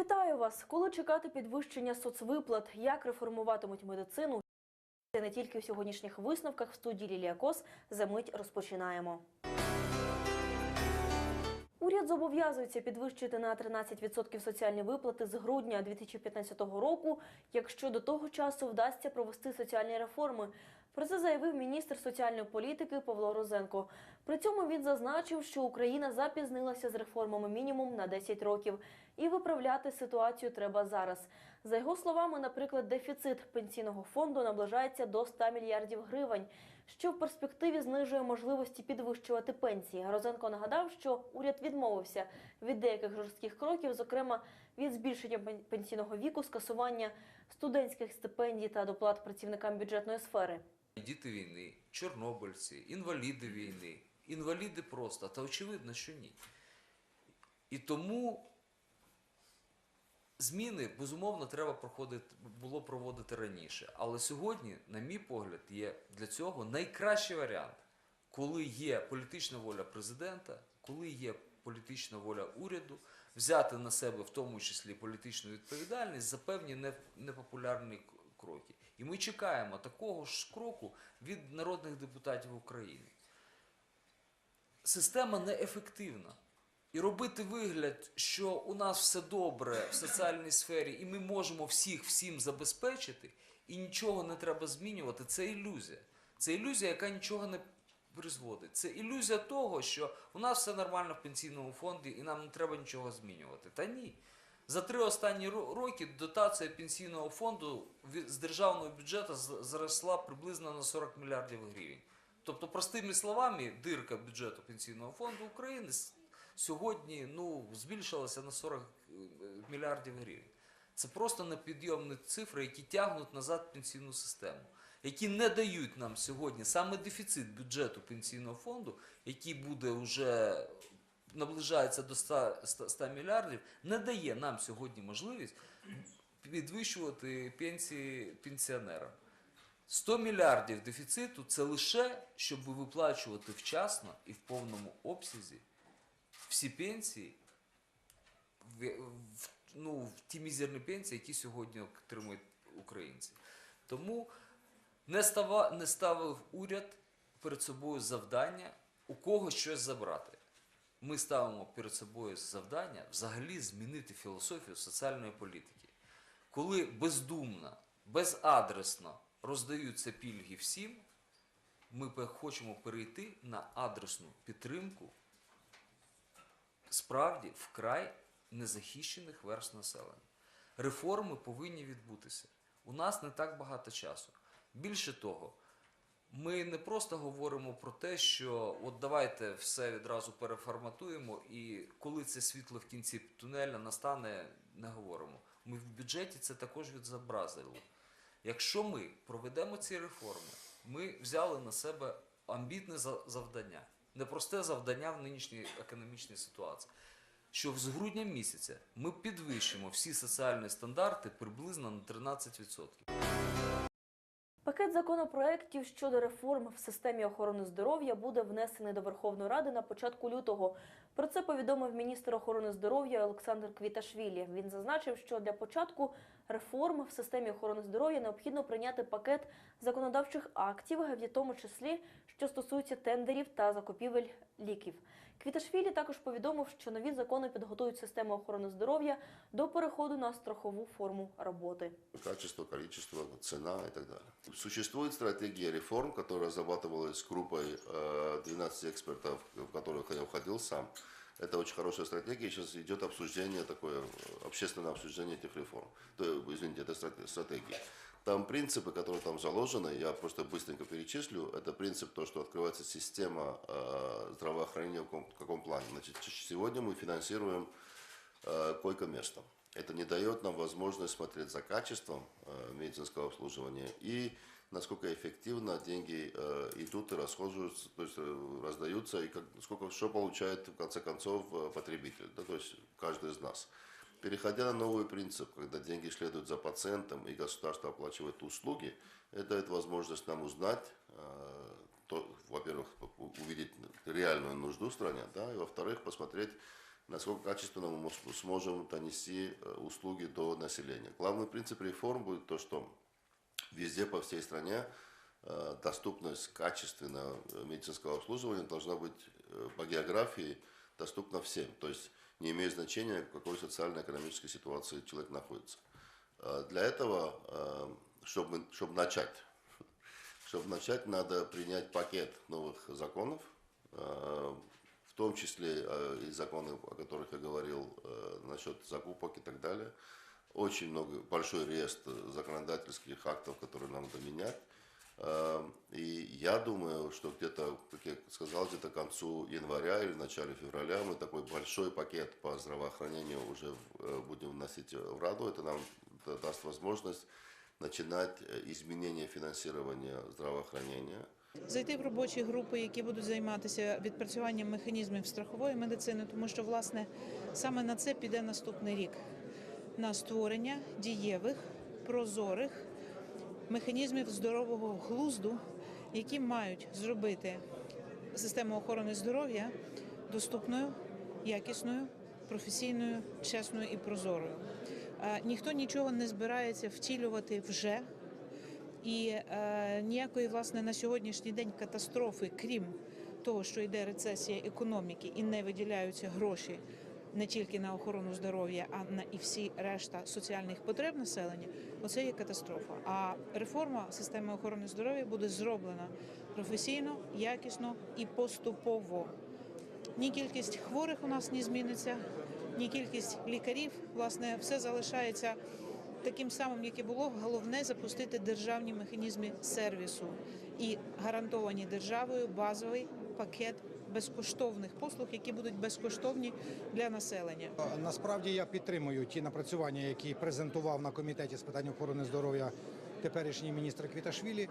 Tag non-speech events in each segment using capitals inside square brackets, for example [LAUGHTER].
Вітаю вас! Коли чекати підвищення соцвиплат, як реформуватимуть медицину? Це не тільки в сьогоднішніх висновках в студії Лілія Кос. За мить розпочинаємо. Уряд зобов'язується підвищити на 13% соціальні виплати з грудня 2015 року, якщо до того часу вдасться провести соціальні реформи. Про це заявив міністр соціальної політики Павло Розенко. При цьому він зазначив, що Україна запізнилася з реформами мінімум на 10 років, і виправляти ситуацію треба зараз. За його словами, наприклад, дефіцит пенсійного фонду наближається до 100 мільярдів гривень, що в перспективі знижує можливості підвищувати пенсії. Розенко нагадав, що уряд відмовився від деяких жорстких кроків, зокрема від збільшення пенсійного віку, скасування студентських стипендій та доплат працівникам бюджетної сфери. Діти війни, чорнобильці, інваліди війни, інваліди просто, та очевидно, що ні. І тому зміни, безумовно, треба проходити, було проводити раніше. Але сьогодні, на мій погляд, є для цього найкращий варіант, коли є політична воля президента, коли є політична воля уряду, взяти на себе в тому числі політичну відповідальність за певні непопулярні кроки. І ми чекаємо такого ж кроку від народних депутатів України. Система неефективна. І робити вигляд, що у нас все добре в соціальній сфері, і ми можемо всіх всім забезпечити, і нічого не треба змінювати, це ілюзія. Це ілюзія, яка нічого не призводить. Це ілюзія того, що у нас все нормально в пенсійному фонді і нам не треба нічого змінювати. Та ні. За три останні ро- роки дотація пенсійного фонду з державного бюджету зросла приблизно на 40 мільярдів гривень. Тобто, простими словами, дирка бюджету пенсійного фонду України сьогодні ну, збільшилася на 40 е, мільярдів гривень. Це просто непідйомні цифри, які тягнуть назад пенсійну систему, які не дають нам сьогодні саме дефіцит бюджету пенсійного фонду, який буде вже наближається до 100, 100 100 мільярдів, не дає нам сьогодні можливість підвищувати пенсії пенсіонерам. 100 мільярдів дефіциту це лише, щоб виплачувати вчасно і в повному обсязі всі пенсії, в, в, ну, ті мізерні пенсії, які сьогодні отримують українці. Тому не, става, не ставив уряд перед собою завдання у когось щось забрати. Ми ставимо перед собою завдання взагалі змінити філософію соціальної політики. Коли бездумно, безадресно роздаються пільги всім, ми хочемо перейти на адресну підтримку справді вкрай незахищених верст населення. Реформи повинні відбутися. У нас не так багато часу. Більше того, ми не просто говоримо про те, що от давайте все відразу переформатуємо, і коли це світло в кінці тунеля настане, не говоримо. Ми в бюджеті це також відзобразили. Якщо ми проведемо ці реформи, ми взяли на себе амбітне за- завдання, непросте завдання в нинішній економічній ситуації. Що з грудня місяця ми підвищимо всі соціальні стандарти приблизно на 13%. Пакет законопроєктів щодо реформ в системі охорони здоров'я буде внесений до Верховної Ради на початку лютого. Про це повідомив міністр охорони здоров'я Олександр Квіташвілі. Він зазначив, що для початку реформ в системі охорони здоров'я необхідно прийняти пакет законодавчих актів, в тому числі що стосується тендерів та закупівель ліків. Квіташвілі також повідомив, що нові закони підготують систему охорони здоров'я до переходу на страхову форму роботи. качество, количество, цена и так далее. Существует стратегия реформ, которая разрабатывалась группой э, 12 экспертов, в которых я входил сам. Это очень хорошая стратегия. Сейчас идет обсуждение, такое э, общественное обсуждение этих реформ. То, извините, это страт- стратегии. Там принципы, которые там заложены, я просто быстренько перечислю. Это принцип то, что открывается система э, здравоохранения в каком, в каком плане. Значит, сегодня мы финансируем э, койко-место. Это не дает нам возможность смотреть за качеством э, медицинского обслуживания и насколько эффективно деньги э, идут и расходуются, то есть раздаются, и как, сколько, что получает в конце концов потребитель, да, то есть каждый из нас. Переходя на новый принцип, когда деньги следуют за пациентом и государство оплачивает услуги, это дает возможность нам узнать, э, во-первых, увидеть реальную нужду в стране, да, и во-вторых, посмотреть насколько качественно мы сможем донести э, услуги до населения. Главный принцип реформ будет то, что везде по всей стране э, доступность качественного медицинского обслуживания должна быть по географии доступна всем. То есть не имеет значения, в какой социально-экономической ситуации человек находится. Э, Для этого, э, чтобы, чтобы начать, [LAUGHS] чтобы начать, надо принять пакет новых законов, э, в том числе и законы, о которых я говорил, насчет закупок и так далее. Очень много, большой реестр законодательских актов, которые нам надо менять. Э, И я думаю, что где-то, как я сказал, где-то к концу января или в начале февраля мы такой большой пакет по здравоохранению уже э, будем вносить в Раду. Это нам да- даст возможность начинать э, изменение финансирования здравоохранения. Зайти в робочі групи, які будуть займатися відпрацюванням механізмів страхової медицини, тому що власне саме на це піде наступний рік на створення дієвих, прозорих механізмів здорового глузду, які мають зробити систему охорони здоров'я доступною, якісною, професійною, чесною і прозорою. Е, Ніхто нічого не збирається втілювати вже. І е, ніякої власне на сьогоднішній день катастрофи, крім того, що йде рецесія економіки і не виділяються гроші не тільки на охорону здоров'я, а на і всі решта соціальних потреб населення. Оце є катастрофа. А реформа системи охорони здоров'я буде зроблена професійно, якісно і поступово. Ні кількість хворих у нас не зміниться, ні кількість лікарів. Власне, все залишається таким самим, як і було. Головне запустити державні механізми сервісу і гарантовані державою базовий пакет безкоштовних послуг, які будуть безкоштовні для населення. Насправді я підтримую ті напрацювання, які презентував на комітеті з питань охорони здоров'я теперішній міністр Квіташвілі.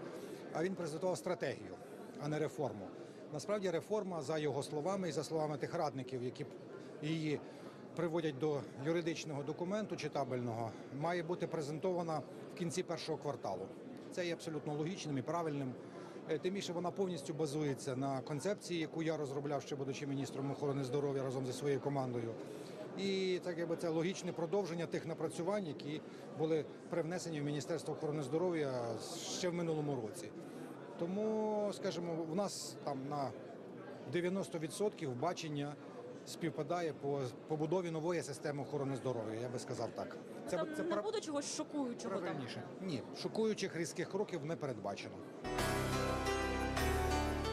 А він презентував стратегію, а не реформу. Насправді реформа, за його словами і за словами тих радників, які її приводять до юридичного документу читабельного, має бути презентована в кінці першого кварталу. Це є абсолютно логічним і правильним. Е, Тим більше вона повністю базується на концепції, яку я розробляв ще будучи міністром охорони здоров'я разом зі своєю командою. І так якби це логічне продовження тих напрацювань, які були привнесені в Міністерство охорони здоров'я ще в минулому році. Тому, скажімо, в нас там на 90% бачення співпадає по побудові нової системи охорони здоров'я. Я би сказав так. Це, Там це не про... буде чогось шокуючого там. Ні, шокуючих різких кроків не передбачено.